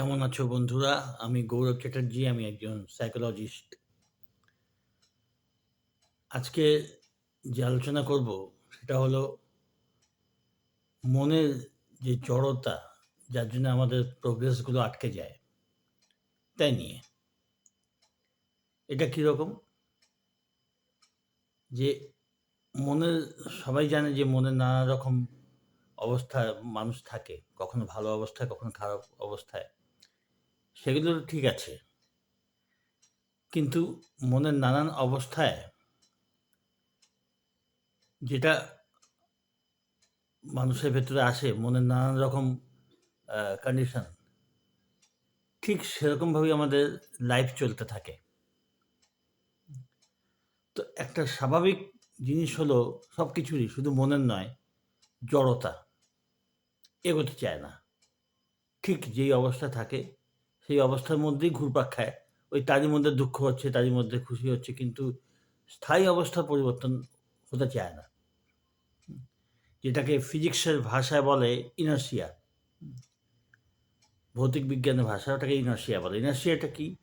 কেমন আছো বন্ধুরা? আমি গৌরব চ্যাটার্জি, আমি একজন সাইকোলজিস্ট। আজকে যে আলোচনা করব সেটা হলো মনের যে জড়তা, যার জন্য আমাদের প্রোগ্রেসগুলো আটকে যায়, তাই নিয়ে। এটা কীরকম? যে মনের সবাই জানে যে মনে নানা রকম অবস্থায় মানুষ থাকে। কখনো ভালো অবস্থায়, কখনো খারাপ অবস্থায়। সেগুলো ঠিক আছে। কিন্তু মনের নানান অবস্থায় যেটা মানুষের ভেতরে আসে, মনের নানান রকম কন্ডিশন ঠিক সেরকমভাবেই আমাদের লাইফ চলতে থাকে। তো একটা স্বাভাবিক জিনিস হলো সব কিছুরই শুধু মনের নয়, জড়তা। এগোতে চায় না। ঠিক যেই অবস্থা থাকে, সেই অবস্থার মধ্যেই ঘুরপাক খায়। ওই তারই মধ্যে দুঃখ হচ্ছে, তারই মধ্যে খুশি হচ্ছে। কিন্তু স্থায়ী অবস্থার পরিবর্তন হতে চায় না। যেটাকে ফিজিক্সের ভাষায় বলে ইনার্শিয়া। হুম? ভৌতিক বিজ্ঞানের ভাষা ওটাকে ইনার্শিয়া বলে। ইনার্শিয়াটা কি?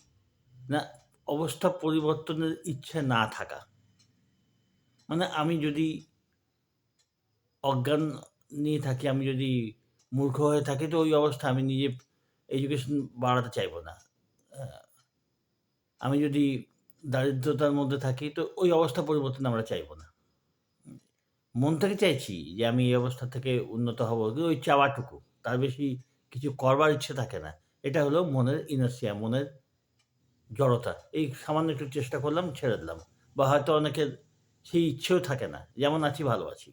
না অবস্থা পরিবর্তনের ইচ্ছে না থাকা। মানে আমি যদি অজ্ঞান নিয়ে থাকি, আমি যদি মূর্খ হয়ে থাকি তো ওই অবস্থা আমি নিজে এডুকেশন বাড়াতে চাইব না। আমি যদি দারিদ্রতার মধ্যে থাকি তো ওই অবস্থা পরিবর্তন আমরা চাইব না। মন থেকে চাইছি যে আমি এই অবস্থা থেকে উন্নত হব। কিন্তু ওই চাওয়াটুকু। তার বেশি কিছু করবার ইচ্ছে থাকে না। এটা হলো মনের ইনার্সিয়া মনের জড়তা। এই সামান্য একটু চেষ্টা করলাম, ছেড়ে দিলাম। বা হয়তো অনেকের সেই ইচ্ছেও থাকে না। যেমন আছি ভালো আছি।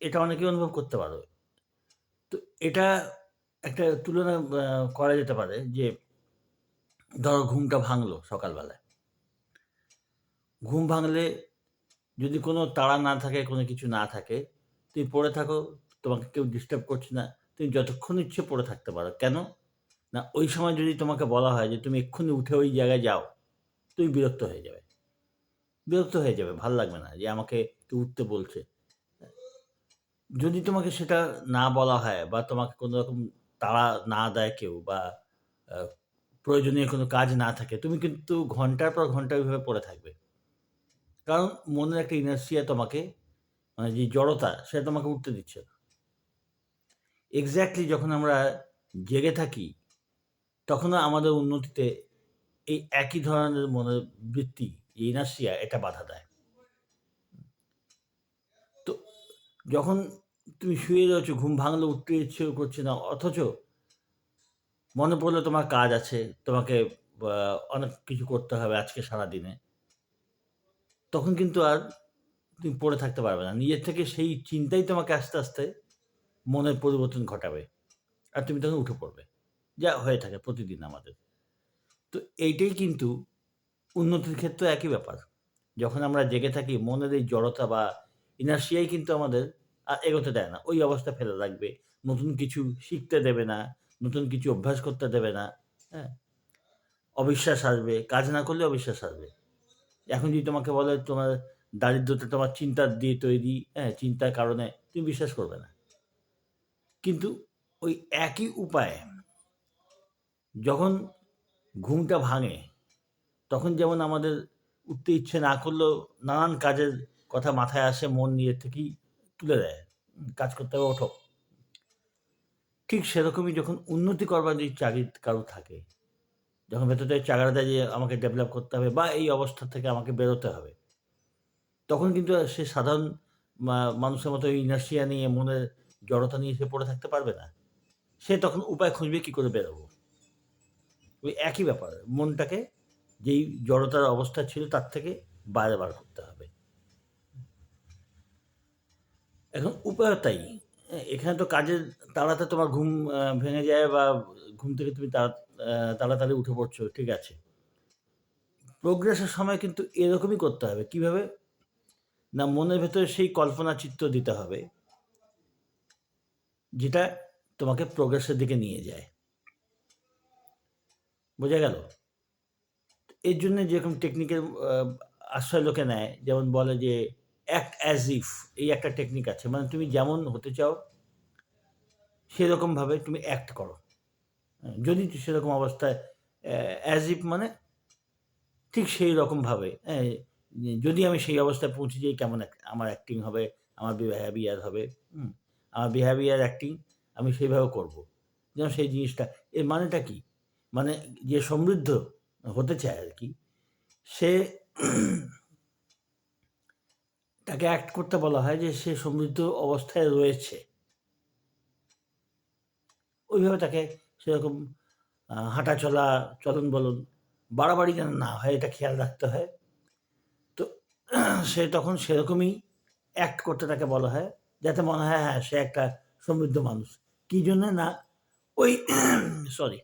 এটা অনেকেই অনুভব করতে পারো। তো এটা একটা তুলনা করা যেতে পারে যে ধরো ঘুমটা ভাঙলো সকালবেলায়। ঘুম ভাঙলে যদি কোনো তাড়া না থাকে, কোনো কিছু না থাকে, তুমি পড়ে থাকো, তোমাকে কেউ ডিস্টার্ব করছে না। তুমি যতক্ষণ ইচ্ছে পড়ে থাকতে পারো। কেন? না ওই সময় যদি তোমাকে বলা হয় যে তুমি এক্ষুনি উঠে ওই জায়গায় যাও, তুমি বিরক্ত হয়ে যাবে। বিরক্ত হয়ে যাবে। ভালো লাগবে না যে আমাকে উঠতে বলছে। যদি তোমাকে সেটা না বলা হয় বা তোমাকে কোনো রকম তাড়া না দেয় কেউ বা প্রয়োজনীয় কোনো কাজ না থাকে, তুমি কিন্তু ঘণ্টার পর ঘণ্টা ওইভাবে পড়ে থাকবে। কারণ মনের একটা ইনার্শিয়া তোমাকে মানে যে জড়তা সেটা তোমাকে উঠতে দিচ্ছে না। এক্সাক্টলি যখন আমরা জেগে থাকি, তখনও আমাদের উন্নতিতে এই একই ধরনের মনের বৃত্তি, ইনার্সিয়া এটা বাধা দেয়। তো যখন তুমি শুয়ে রয়েছো, ঘুম ভাঙলে উঠতে ইচ্ছে করছে না। অথচ মনে পড়ল তোমার কাজ আছে, তোমাকে অনেক কিছু করতে হবে আজকে সারাদিনে। তখন কিন্তু আর তুমি পড়ে থাকতে পারবে না। নিজের থেকে সেই চিন্তাই তোমাকে আস্তে, আস্তে মনের পরিবর্তন ঘটাবে। আর তুমি তখন উঠে পড়বে। যা হয়ে থাকে প্রতিদিন আমাদের। তো এইটাই কিন্তু উন্নতির ক্ষেত্রে একই ব্যাপার। যখন আমরা জেগে থাকি মনের এই জড়তা বা ইনার্শিয়াই কিন্তু আমাদের আর এগোতে দেয় না। ওই অবস্থা ফেলে রাখবে। নতুন কিছু শিখতে দেবে না, নতুন কিছু অভ্যাস করতে দেবে না। হ্যাঁ? অবিশ্বাস আসবে। কাজ না করলে অবিশ্বাস আসবে। এখন যদি তোমাকে বলে তোমার দারিদ্রতা তোমার চিন্তা দিয়ে তৈরি, হ্যাঁ? চিন্তার কারণে তুমি বিশ্বাস করবে না। কিন্তু ওই একই উপায় যখন ঘুমটা ভাঙে, তখন যেমন আমাদের উঠতে ইচ্ছে না করলেও নানান কাজের কথা মাথায় আসে, মন নিয়ে থেকেই তুলে দেয়। কাজ করতে হবে, ওঠো। ঠিক সেরকমই যখন উন্নতি করবার যদি তাগিদ কারও থাকে, যখন ভেতর তাগাদা দেয় যে আমাকে ডেভেলপ করতে হবে বা এই অবস্থা থেকে আমাকে বেরোতে হবে। তখন কিন্তু সে সাধারণ মানুষের মতো ইনার্সিয়া নিয়ে মনের জড়তা নিয়ে সে পড়ে থাকতে পারবে না। সে তখন উপায় খুঁজবে কি করে বেরোবো। ওই একই ব্যাপার। মনটাকে যেই জড়তার অবস্থা ছিল তার থেকে বাইরে বার করতে হবে। এখন উপায় তাই। এখানে তো কাজের তাড়াতে তোমার ঘুম ভেঙে যায় বা ঘুম থেকে তুমি তাড়া তাড়াতাড়ি উঠে পড়ছো, ঠিক আছে। প্রোগ্রেসের সময় কিন্তু এরকমই করতে হবে। কীভাবে? না মনের ভেতরে সেই কল্পনা চিত্র দিতে হবে যেটা তোমাকে প্রোগ্রেসের দিকে নিয়ে যায়। বোঝা গেল? এর জন্য যেরকম টেকনিকের আশ্রয় লোকে নেয়, যেমন বলে যে অ্যাক্ট অ্যাজ ইফ এই একটা টেকনিক আছে। মানে তুমি যেমন হতে চাও সেরকমভাবে তুমি অ্যাক্ট করো। হ্যাঁ, যদি সেরকম অবস্থায় অ্যাজ ইফ মানে ঠিক সেই রকমভাবে হ্যাঁ যদি আমি সেই অবস্থায় পৌঁছে যাই কেমন আমার অ্যাক্টিং হবে আমার বিহেভিয়ার হবে আমার বিহেভিয়ার অ্যাক্টিং আমি সেইভাবে করব। যেন সেই জিনিসটা এর মানেটা কি? মানে যে সমৃদ্ধ হতে চায় আর কি সে তাকে অ্যাক্ট করতে বলা হয় যে সে সমৃদ্ধ অবস্থায় রয়েছে। ওইভাবে তাকে সেরকম হাঁটা চলা চলন বলন, বাড়াবাড়ি যেন না হয়, এটা খেয়াল রাখতে হয়। তো সে তখন সেরকমই অ্যাক্ট করতে তাকে বলা হয়, যাতে মনে হয় হ্যাঁ সে একটা সমৃদ্ধ মানুষ। কী জন্যে না, ওই সরি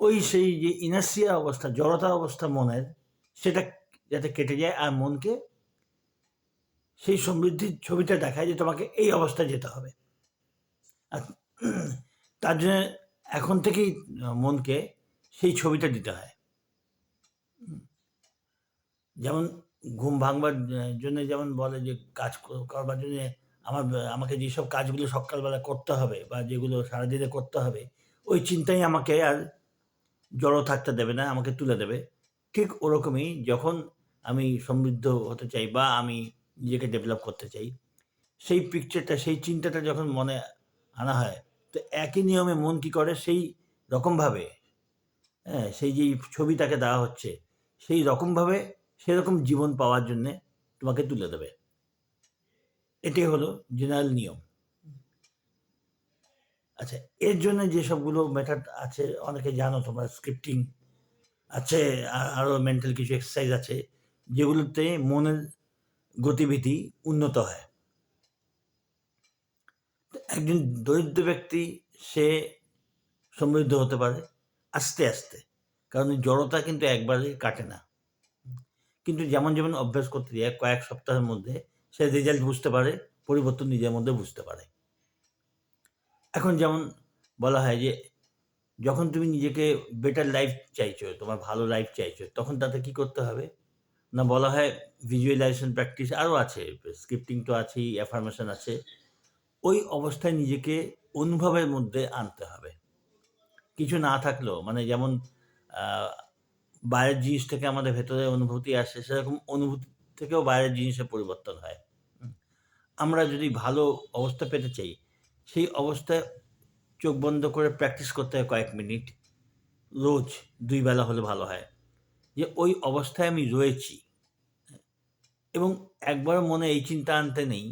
ওই সেই যে ইনার্সিয়া অবস্থা, জড়তা অবস্থা মনের, সেটা যাতে কেটে যায় আর মনকে সেই সমৃদ্ধির ছবিটা দেখায় যে তোমাকে এই অবস্থায় যেতে হবে। আর তার জন্য এখন থেকেই মনকে সেই ছবিটা দিতে হয়। যেমন ঘুম ভাঙবার জন্য যেমন বলে যে কাজ করবার জন্য আমার, আমাকে যেসব কাজগুলো সকালবেলা করতে হবে বা যেগুলো সারাদিনে করতে হবে, ওই চিন্তাই আমাকে আর জড়ো থাকতে দেবে না, আমাকে তুলে দেবে। ঠিক ওরকমই যখন আমি সমৃদ্ধ হতে চাই বা আমি নিজেকে ডেভেলপ করতে চাই। সেই পিকচারটা সেই চিন্তাটা যখন মনে আনা হয়, তো একই নিয়মে মন কী করে? সেই রকমভাবে হ্যাঁ সেই যেই ছবি তাকে দেওয়া হচ্ছে, সেই রকমভাবে সেরকম জীবন পাওয়ার জন্যে তোমাকে তুলে দেবে। এটাই হলো জেনারেল নিয়ম। আচ্ছা এর জন্য যে সবগুলো মেথড আছে, অনেকে জানো তোমরা স্ক্রিপ্টিং আছে আর- আরও মেন্টাল কিছু এক্সারসাইজ আছে, যেগুলোতে মনের গতিবিধি উন্নত হয়। একজন দরিদ্র ব্যক্তি, সে সমৃদ্ধ হতে পারে আস্তে আস্তে। কারণ জড়তা কিন্তু একবারে কাটে না। কিন্তু যেমন যেমন অভ্যাস করতে যায় কয়েক সপ্তাহের মধ্যে সে রেজাল্ট বুঝতে পারে, পরিবর্তন নিজের মধ্যে বুঝতে পারে। এখন যেমন বলা হয় যে, যখন তুমি নিজেকে বেটার লাইফ চাইছো, তোমার ভালো লাইফ চাইছো, তখন তাতে কি করতে হবে? না, বলা হয় ভিজুয়ালাইজেশন প্র্যাকটিস আরও আছে স্ক্রিপ্টিং তো আছেই অ্যাফার্মেশন আছে। ওই অবস্থায় নিজেকে অনুভবের মধ্যে আনতে হবে। কিছু না থাকলেও মানে যেমন বাইরের জিনিস থেকে আমাদের ভেতরে অনুভূতি আসে, সেরকম অনুভূতি থেকেও বাইরের জিনিসের পরিবর্তন হয়। আমরা যদি ভালো অবস্থা পেতে চাই, সেই অবস্থায় চোখ বন্ধ করে প্র্যাকটিস করতে হয় কয়েক মিনিট। রোজ দুই বেলা হলে ভালো হয়। যে ওই অবস্থায় আমি রয়েছি। এবং একবার মনে এই চিন্তা আনতে নেই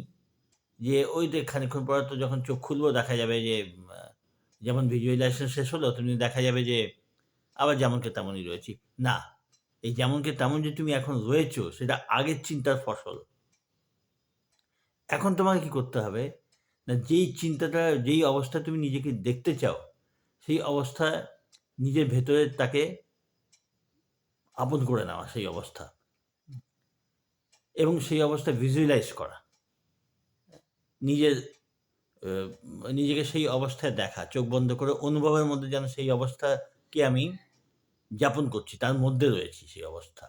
যে ওই যে খানিক্ষণ পরে তো যখন চোখ খুলবো দেখা যাবে যে, যেমন ভিজুয়ালাইজেশন শেষ হলো তুমি দেখা যাবে যে আবার যেমনকে তেমনই রয়েছি। না, এই যেমনকে তেমন যে তুমি এখন রয়েছো, সেটা আগের চিন্তার ফসল। এখন তোমাকে কি করতে হবে? না, যেই চিন্তাটা, যেই অবস্থা তুমি নিজেকে দেখতে চাও, সেই অবস্থা নিজের ভেতরে তাকে আপন করে নেওয়া সেই অবস্থা। এবং সেই অবস্থা ভিজুয়ালাইজ করা। নিজের নিজেকে সেই অবস্থায় দেখা, চোখ বন্ধ করে অনুভবের মধ্যে যেন সেই অবস্থাকে আমি যাপন করছি, তার মধ্যে রয়েছি সেই অবস্থা।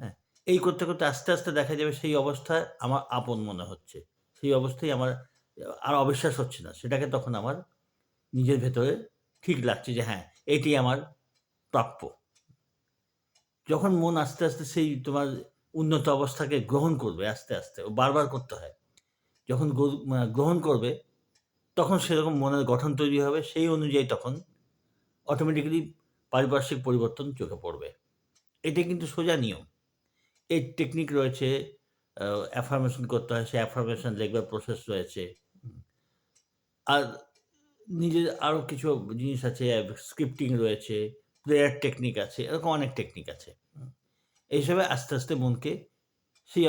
হ্যাঁ এই করতে করতে আস্তে আস্তে দেখা যাবে সেই অবস্থায় আমার আপন মনে হচ্ছে। সেই অবস্থায় আমার, আর অবিশ্বাস হচ্ছে না। সেটাকে তখন আমার নিজের ভেতরে ঠিক লাগছে যে হ্যাঁ এটি আমার প্রাপ্য। যখন মন আস্তে আস্তে সেই তোমার উন্নত অবস্থাকে গ্রহণ করবে, আস্তে আস্তে, ও বারবার করতে হয়, যখন গ্রহণ করবে, তখন সেরকম মনের গঠন তৈরি হবে, সেই অনুযায়ী তখন অটোমেটিক্যালি পারিপার্শ্বিক পরিবর্তন চোখে পড়বে। এটা কিন্তু সোজা নিয়ম। এর টেকনিক রয়েছে অ্যাফার্মেশন করতে হয় সেই অ্যাফার্মেশন লিখবার প্রসেস রয়েছে। আর নিজের আরও কিছু জিনিস আছে স্ক্রিপ্টিং রয়েছে প্রেয়ার টেকনিক আছে, এরকম অনেক টেকনিক আছে। এইসবে আস্তে আস্তে মনকে সেই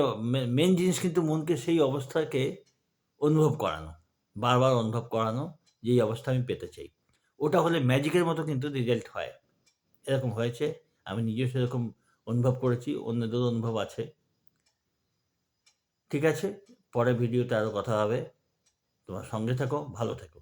মেন জিনিস কিন্তু মনকে সেই অবস্থাকে অনুভব করানো, বারবার অনুভব করানো যেই অবস্থা আমি পেতে চাই। ওটা হলে ম্যাজিকের মতো কিন্তু রেজাল্ট হয়। এরকম হয়েছে, আমি নিজেও সেরকম অনুভব করেছি, অন্যদেরও অনুভব আছে। ঠিক আছে পরে ভিডিওতে আরও কথা হবে। তোমার সঙ্গে থাকো, ভালো থেকো।